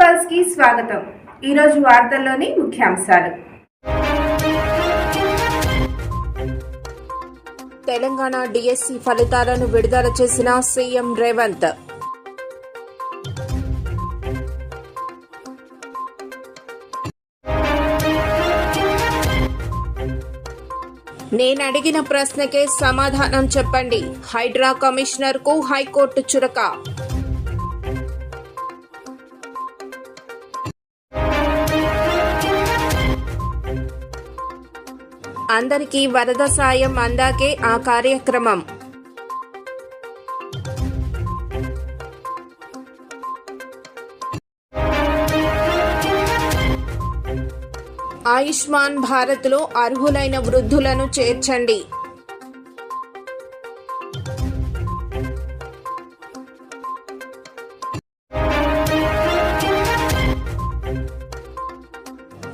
పల్స్కి స్వాగతం. ఈరోజు వార్తల్లోని ముఖ్యాంశాలు. తెలంగాణ డిఎస్సి ఫలితాలను విడుదల చేసిన సీఎం రేవంత్. నేనడిగిన ప్రశ్నకే సమాధానం చెప్పండి. హైడ్రా కమిషనర్కు హైకోర్టు చురక. అందరికీ వరద సాయం అందాకే ఆ కార్యక్రమం. ఆయుష్మాన్ భారత్లో అర్హులైన వృద్ధులను చేర్చండి.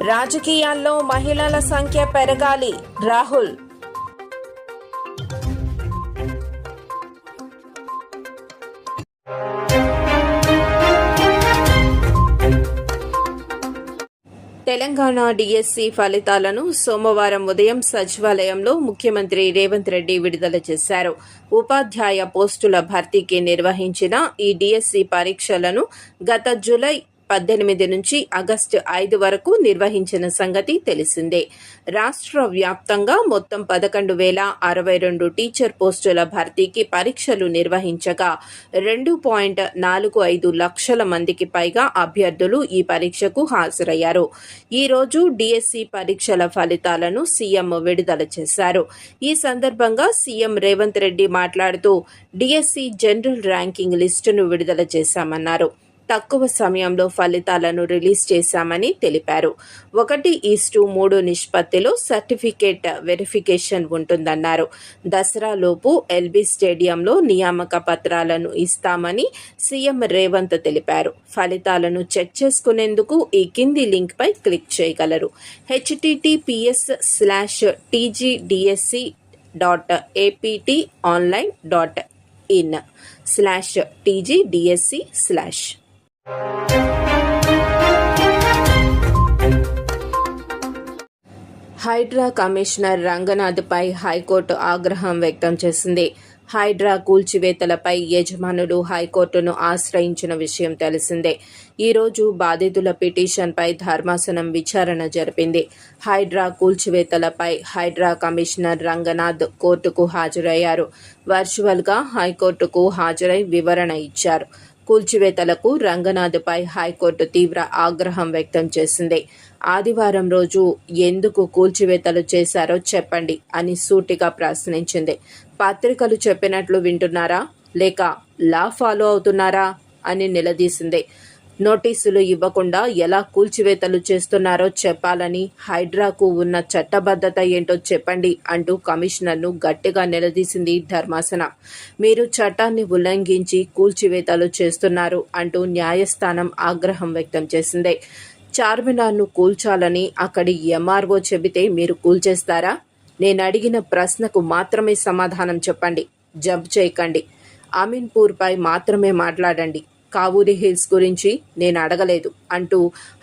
రాజకీయాల్లో మహిళల సంఖ్య పెరగాలి. రాహుల్. తెలంగాణ డిఎస్సి ఫలితాలను సోమవారం ఉదయం సచివాలయంలో ముఖ్యమంత్రి రేవంత్ రెడ్డి విడుదల చేశారు. ఉపాధ్యాయ పోస్టుల భర్తీకి నిర్వహించిన ఈ డిఎస్సి పరీక్షలను గత జులై పద్దెనిమిది నుంచి ఆగస్టు ఐదు వరకు నిర్వహించిన సంగతి తెలిసిందే. రాష్ట్ర వ్యాప్తంగా మొత్తం పదకొండు వేల అరవై రెండు టీచర్ పోస్టుల భర్తీకి పరీక్షలు నిర్వహించగా రెండు పాయింట్ నాలుగు ఐదు లక్షల మందికి పైగా అభ్యర్థులు ఈ పరీక్షకు హాజరయ్యారు. ఈ రోజు డిఎస్సి పరీక్షల ఫలితాలను సీఎం విడుదల చేశారు. ఈ సందర్భంగా సీఎం రేవంత్ రెడ్డి మాట్లాడుతూ డిఎస్సి జనరల్ ర్యాంకింగ్ లిస్టును విడుదల చేశామన్నారు. తక్కువ సమయంలో ఫలితాలను రిలీజ్ చేశామని తెలిపారు. ఒకటి ఈస్టు మూడు నిష్పత్తిలో సర్టిఫికేట్ వెరిఫికేషన్ ఉంటుందన్నారు. దసరాలోపు ఎల్బీ స్టేడియంలో నియామక పత్రాలను ఇస్తామని సీఎం రేవంత్ తెలిపారు. ఫలితాలను చెక్ చేసుకునేందుకు ఈ కింది లింక్ పై క్లిక్ చేయగలరు. HTTPS slash TGDSC dot APT online dot in slash TGDSC slash. HYDRAA commissioner రంగనాథ్పై high court ఆగ్రహం వ్యక్తం చేసింది. హైడ్రా కూల్చివేతలపై యజమానులు హైకోర్టును ఆశ్రయించిన విషయం తెలిసిందే. ఈ రోజు బాధితుల పిటిషన్పై ధర్మాసనం విచారణ జరిపింది. హైడ్రా కూల్చివేతలపై హైడ్రా కమిషనర్ రంగనాథ్ కోర్టుకు హాజరయ్యారు. వర్చువల్గా హైకోర్టుకు హాజరై వివరణ ఇచ్చారు. కూల్చివేతలకు రంగనాథ్పై హైకోర్టు తీవ్ర ఆగ్రహం వ్యక్తం చేసింది. ఆదివారం రోజు ఎందుకు కూల్చివేతలు చేశారో చెప్పండి అని సూటిగా ప్రశ్నించింది. పత్రికలు చెప్పినట్లు వింటున్నారా? లేక లా ఫాలో అవుతున్నారా? అని నిలదీసింది. నోటీసులు ఇవ్వకుండా ఎలా కూల్చివేతలు చేస్తున్నారో చెప్పాలని హైడ్రాకు ఉన్న చట్టబద్ధత ఏంటో చెప్పండి అంటూ కమిషనర్ను గట్టిగా నిలదీసింది ధర్మాసనం. మీరు చట్టాన్ని ఉల్లంఘించి కూల్చివేతలు చేస్తున్నారు అంటూ న్యాయస్థానం ఆగ్రహం వ్యక్తం చేసింది. చార్మినార్ను కూల్చాలని అక్కడి ఎంఆర్ఓ చెబితే మీరు కూల్చేస్తారా? నేను అడిగిన ప్రశ్నకు మాత్రమే సమాధానం చెప్పండి. జంప్ చేయకండి. అమీన్పూర్పై మాత్రమే మాట్లాడండి. కావూరి హిల్స్ గురించి నేను అడగలేదు అంటూ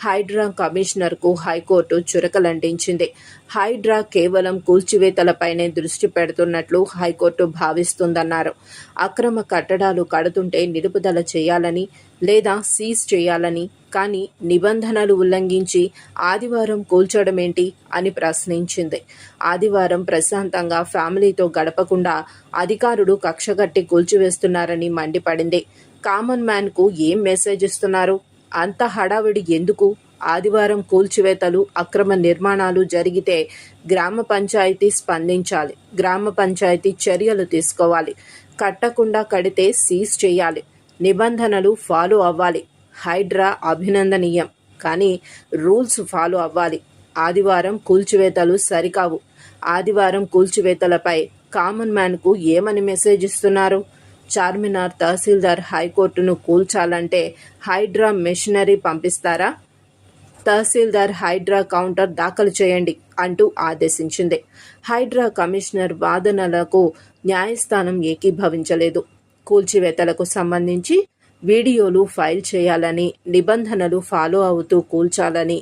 హైడ్రా కమిషనర్కు హైకోర్టు చురకలంటించింది. హైడ్రా కేవలం కూల్చివేతలపైనే దృష్టి పెడుతున్నట్లు హైకోర్టు భావిస్తుందన్నారు. అక్రమ కట్టడాలు కడుతుంటే నిలుపుదల చేయాలని లేదా సీజ్ చేయాలని కానీ నిబంధనలు ఉల్లంఘించి ఆదివారం కూల్చడమేంటి అని ప్రశ్నించింది. ఆదివారం ప్రశాంతంగా ఫ్యామిలీతో గడపకుండా అధికారుడు కక్షగట్టి కూల్చివేస్తున్నారని మండిపడింది. కామన్ మ్యాన్కు ఏం మెసేజ్ ఇస్తున్నారు? అంత హడావిడి ఎందుకు? ఆదివారం కూల్చివేతలు అక్రమ నిర్మాణాలు జరిగితే గ్రామ పంచాయతీ స్పందించాలి. గ్రామ పంచాయతీ చర్యలు తీసుకోవాలి. కట్టకుండా కడితే సీజ్ చేయాలి. నిబంధనలు ఫాలో అవ్వాలి. హైడ్రా అభినందనీయం. కానీ రూల్స్ ఫాలో అవ్వాలి. ఆదివారం కూల్చివేతలు సరికావు. ఆదివారం కూల్చివేతలపై కామన్ మ్యాన్కు ఏమని మెసేజ్ ఇస్తున్నారు? చార్మినార్ తహసీల్దార్ హైకోర్టును కూల్చాలంటే హైడ్రా మెషినరీ పంపిస్తారా? తహసీల్దార్ హైడ్రా కౌంటర్ దాఖలు చేయండి అంటూ ఆదేశించింది. హైడ్రా కమిషనర్ వాదనలకు న్యాయస్థానం ఏకీభవించలేదు. కూల్చివేతలకు సంబంధించి వీడియోలు ఫైల్ చేయాలని నిబంధనలు ఫాలో అవుతూ కూల్చాలని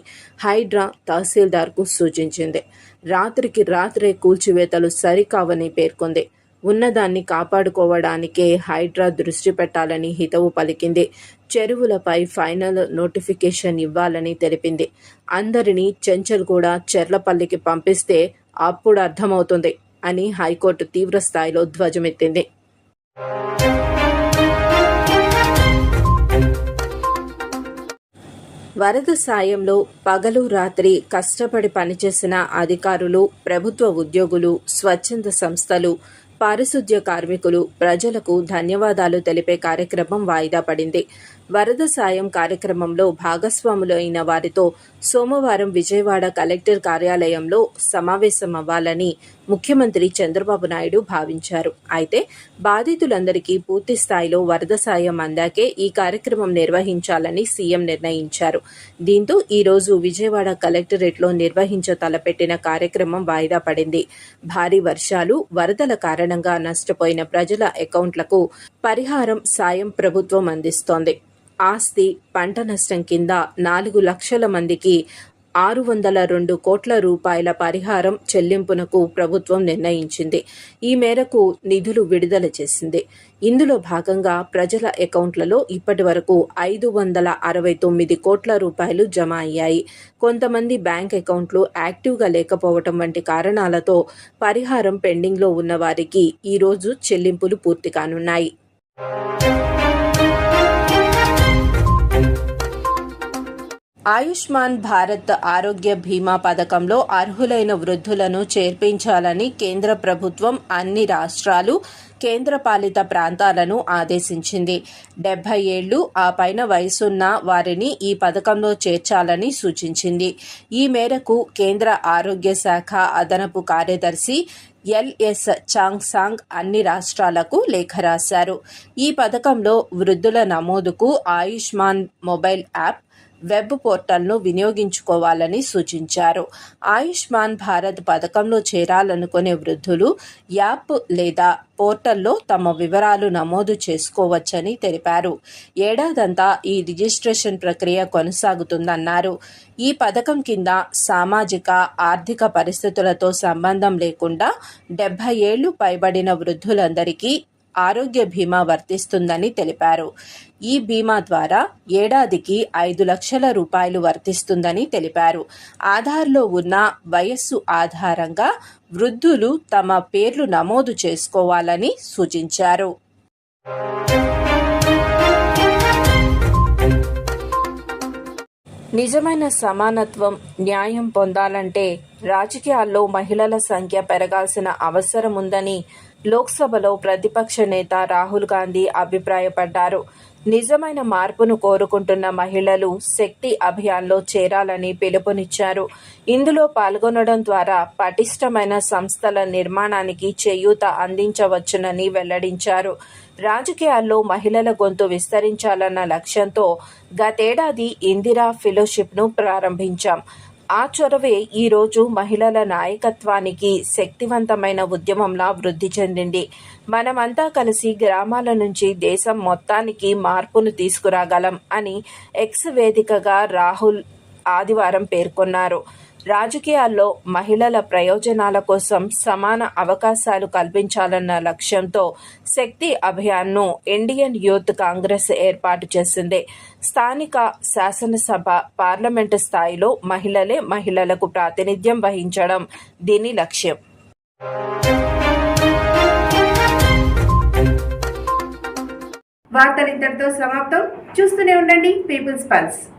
హైడ్రా తహసీల్దార్కు సూచించింది. రాత్రికి రాత్రే కూల్చివేతలు సరికావని పేర్కొంది. ఉన్నదాన్ని కాపాడుకోవడానికే హైడ్రా దృష్టి పెట్టాలని హితవు పలికింది. చెరువులపై ఫైనల్ నోటిఫికేషన్ ఇవ్వాలని తెలిపింది. అందరినీ చెంచల్గూడ చెర్లపల్లికి పంపిస్తే అప్పుడు అర్థమవుతుంది అని హైకోర్టు తీవ్రస్థాయిలో ధ్వజమెత్తింది. వరద సాయంలో పగలు రాత్రి కష్టపడి పనిచేసిన అధికారులు ప్రభుత్వ ఉద్యోగులు స్వచ్ఛంద సంస్థలు పారిశుద్ధ్య కార్మికులు ప్రజలకు ధన్యవాదాలు తెలిపే కార్యక్రమం వాయిదా పడింది. వరద సాయం కార్యక్రమంలో భాగస్వాములైన వారితో సోమవారం విజయవాడ కలెక్టర్ కార్యాలయంలో సమావేశమవ్వాలని ముఖ్యమంత్రి చంద్రబాబు నాయుడు భావించారు. అయితే బాధితులందరికీ పూర్తి స్థాయిలో వరద సాయం అందాకే ఈ కార్యక్రమం నిర్వహించాలని సీఎం నిర్ణయించారు. దీంతో ఈరోజు విజయవాడ కలెక్టరేట్లో నిర్వహించ తలపెట్టిన కార్యక్రమం వాయిదా పడింది. భారీ వర్షాలు వరదల కారణంగా నష్టపోయిన ప్రజల అకౌంట్లకు పరిహారం సాయం ప్రభుత్వం అందిస్తోంది. ఆస్తి పంట నష్టం కింద నాలుగు లక్షల మందికి ఆరు వందల రెండు కోట్ల రూపాయల పరిహారం చెల్లింపునకు ప్రభుత్వం నిర్ణయించింది. ఈ మేరకు నిధులు విడుదల చేసింది. ఇందులో భాగంగా ప్రజల అకౌంట్లలో ఇప్పటి వరకు ఐదు వందల అరవై తొమ్మిది కోట్ల రూపాయలు జమ అయ్యాయి. కొంతమంది బ్యాంక్ అకౌంట్లు యాక్టివ్గా లేకపోవటం వంటి కారణాలతో పరిహారం పెండింగ్లో ఉన్న వారికి ఈరోజు చెల్లింపులు పూర్తి కానున్నాయి. ఆయుష్మాన్ భారత్ ఆరోగ్య బీమా పథకంలో అర్హులైన వృద్ధులను చేర్పించాలని కేంద్ర ప్రభుత్వం అన్ని రాష్ట్రాలు కేంద్రపాలిత ప్రాంతాలను ఆదేశించింది. డెబ్బై ఏళ్ళు ఆ పైన వయసున్న వారిని ఈ పథకంలో చేర్చాలని సూచించింది. ఈ మేరకు కేంద్ర ఆరోగ్య శాఖ అదనపు కార్యదర్శి ఎల్ఎస్ చాంగ్సాంగ్ అన్ని రాష్ట్రాలకు లేఖ రాశారు. ఈ పథకంలో వృద్ధుల నమోదుకు ఆయుష్మాన్ మొబైల్ యాప్ వెబ్ పోర్టల్ను వినియోగించుకోవాలని సూచించారు. ఆయుష్మాన్ భారత్ పథకంలో చేరాలనుకునే వృద్ధులు యాప్ లేదా పోర్టల్లో తమ వివరాలు నమోదు చేసుకోవచ్చని తెలిపారు. ఏడాదంతా ఈ రిజిస్ట్రేషన్ ప్రక్రియ కొనసాగుతుందన్నారు. ఈ పథకం కింద సామాజిక ఆర్థిక పరిస్థితులతో సంబంధం లేకుండా డెబ్బై ఏళ్ళు పైబడిన వృద్ధులందరికీ ఆరోగ్య బీమా వర్తిస్తుందని తెలిపారు. ఈ బీమా ద్వారా ఏడాదికి ఐదు లక్షల రూపాయలు వర్తిస్తుందని తెలిపారు. ఆధార్లో ఉన్న వయస్సు ఆధారంగా వృద్ధులు తమ పేర్లు నమోదు చేసుకోవాలని సూచించారు. నిజమైన సమానత్వం న్యాయం పొందాలంటే రాజకీయాల్లో మహిళల సంఖ్య పెరగాల్సిన అవసరం ఉందని లోక్సభలో ప్రతిపక్ష నేత రాహుల్ గాంధీ అభిప్రాయపడ్డారు. నిజమైన మార్పును కోరుకుంటున్న మహిళలు శక్తి అభియాన్లో చేరాలని పిలుపునిచ్చారు. ఇందులో పాల్గొనడం ద్వారా పటిష్టమైన సంస్థల నిర్మాణానికి చేయూత అందించవచ్చునని వెల్లడించారు. రాజకీయాల్లో మహిళల గొంతు విస్తరించాలన్న లక్ష్యంతో గతేడాది ఇందిరా ఫెలోషిప్ను ప్రారంభించాం. ఆ చొరవే ఈరోజు మహిళల నాయకత్వానికి శక్తివంతమైన ఉద్యమంలా వృద్ధి చెందింది. మనమంతా కలిసి గ్రామాల నుంచి దేశం మొత్తానికి మార్పును తీసుకురాగలం అని ఎక్స్ వేదికగా రాహుల్ ఆదివారం పేర్కొన్నారు. రాజకీయాల్లో మహిళల ప్రయోజనాల కోసం సమాన అవకాశాలు కల్పించాలన్న లక్ష్యంతో శక్తి అభియాన్ను ఇండియన్ యూత్ కాంగ్రెస్ ఏర్పాటు చేసింది. స్థానిక శాసనసభ పార్లమెంటు స్థాయిలో మహిళలే మహిళలకు ప్రాతినిధ్యం వహించడం దీని లక్ష్యం. వార్తలు ఇంతటితో సమాప్తం. చూస్తూనే ఉండండి. People's pulse.